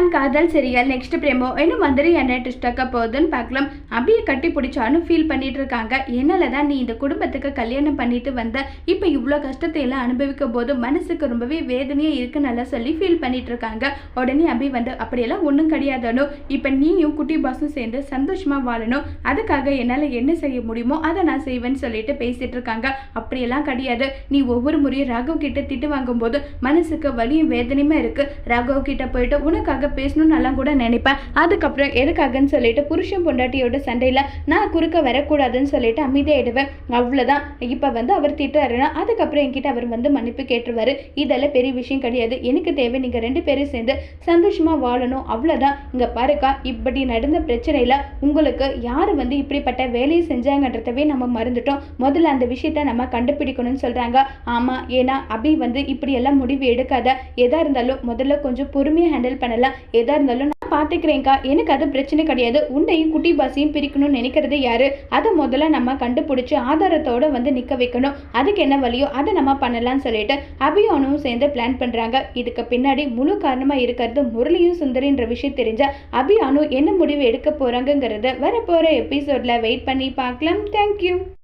And காதல் serial next பிரேமோ இன்னும் மந்திரி என்ன ட்விஸ்டாக்க போகுதுன்னு பார்க்கலாம். அபியை கட்டி பிடிச்சான்னு ஃபீல் பண்ணிட்டு இருக்காங்க. என்னால தான் நீ இந்த குடும்பத்துக்கு கல்யாணம் பண்ணிட்டு வந்த. இப்போ இவ்வளோ கஷ்டத்தை எல்லாம் அனுபவிக்க போது மனசுக்கு ரொம்பவே வேதனையாக இருக்குன்னு நல்லா சொல்லி ஃபீல் பண்ணிட்டு இருக்காங்க. உடனே அபி வந்து அப்படியெல்லாம் ஒன்றும் கிடையாதானோ இப்போ நீயும் குட்டி பாஸும் சேர்ந்து சந்தோஷமாக வாழணும். அதுக்காக என்னால் என்ன செய்ய முடியுமோ அதை நான் செய்வேன்னு சொல்லிட்டு பேசிட்டு இருக்காங்க. அப்படியெல்லாம் கிடையாது. நீ ஒவ்வொரு முறையும் ராகவ் கிட்ட திட்டு வாங்கும்போது மனசுக்கு வலியும் வேதனையுமா இருக்கு? ராகவ் கிட்ட போயிட்டு உனக்காக பேசணும்னு எல்லாம் கூட நினைப்பேன். அதுக்கப்புறம் எதுக்காகன்னு சொல்லிட்டு புருஷன் பொண்டாட்டியோட சண்டையில் நான் குறுக்க வரக்கூடாதுன்னு சொல்லிட்டு அமைதியாயிடுவேன். அவ்வளோதான் இப்போ வந்து அவர் திட்டுறாருன்னா அதுக்கப்புறம் என்கிட்ட அவர் வந்து மன்னிப்பு கேட்டுருவார். இதெல்லாம் பெரிய விஷயம் கிடையாது. எனக்கு தேவை நீங்கள் ரெண்டு பேரும் சேர்ந்து சந்தோஷமாக வாழணும். அவ்வளோதான் இங்கே பாருக்கா இப்படி நடந்த பிரச்சனையில் உங்களுக்கு யார் வந்து இப்படிப்பட்ட வேலையை செஞ்சாங்கன்றதவே நம்ம மறந்துட்டோம். முதல்ல அந்த விஷயத்த நம்ம கண்டுபிடிக்கணும்னு சொல்கிறாங்க ஆமாம் ஏன்னா அபி வந்து இப்படியெல்லாம் முடிவு எடுக்காத. எதாக இருந்தாலும் முதல்ல கொஞ்சம் பொறுமையாக ஹேண்டில் பண்ணலாம். எதா இருந்தாலும் நான் பார்த்துக்கிறேன்க்கா எனக்கு அது பிரச்சனை கிடையாது. உன்னையும் குட்டி பாஸையும் பிரிக்கணும்னு நினைக்கிறது யாரு? அதை முதல்ல நம்ம கண்டுபிடிச்சி ஆதாரத்தோட வந்து நிற்க வைக்கணும். அதுக்கு என்ன வழியோ அதை நம்ம பண்ணலாம்னு சொல்லிட்டு அபியானும் சேர்ந்து பிளான் பண்ணுறாங்க இதுக்கு பின்னாடி முழு காரணமாக இருக்கிறது முரளியும் சுந்தரின்ற விஷயம் தெரிஞ்ச அபியானு என்ன முடிவு எடுக்க போகிறாங்கங்கிறத வரப்போகிற எபிசோடில் வெயிட் பண்ணி பார்க்கலாம். தேங்க்யூ